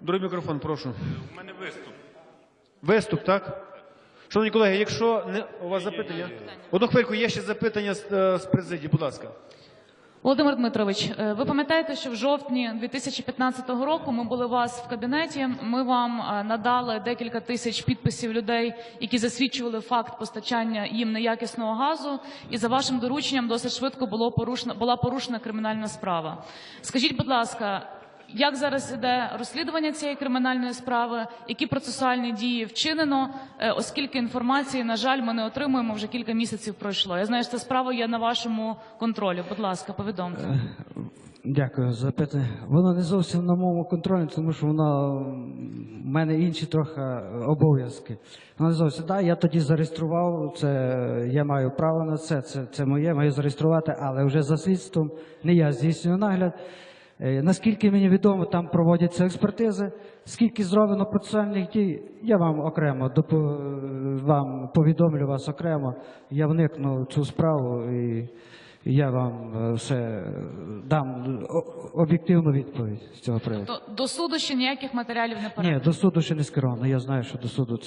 Другий мікрофон, прошу. У мене виступ. Виступ, так? Шановні колеги, якщо не у вас запитання? Одну хвильку, є ще запитання з, е, з президії, будь ласка. Володимир Дмитрович, е, ви пам'ятаєте, що в жовтні 2015 року ми були у вас в кабінеті. Ми вам е, надали декілька тисяч підписів людей, які засвідчували факт постачання їм неякісного газу. І за вашим дорученням досить швидко було порушена була порушена кримінальна справа. Скажіть, будь ласка. Як зараз іде розслідування цієї кримінальної справи? Які процесуальні дії вчинено? Е, Оскільки інформації, на жаль, ми не отримуємо вже кілька місяців пройшло. Я знаю, що ця справа є на вашому контролі. Будь ласка, повідомте. Дякую за запитання. Воно не зовсім на моєму контролі, тому що воно м, в мене інші трохи обов'язки. Воно не зовсім да, я тоді зареєстрував. Це я маю право на це. Це, це моє, маю зареєструвати, але вже за слідством не я здійснюю нагляд. Е, Наскільки мені відомо, там проводяться експертизи. Скільки зроблено процесуальних дій, я вам окремо вам повідомлю вас окремо. Я вникну в цю справу і я вам е, все е, дам об'єктивну відповідь з цього приводу. До суду ще ніяких матеріалів не Ні, до суду ще не скеровано. Я знаю, що до суду це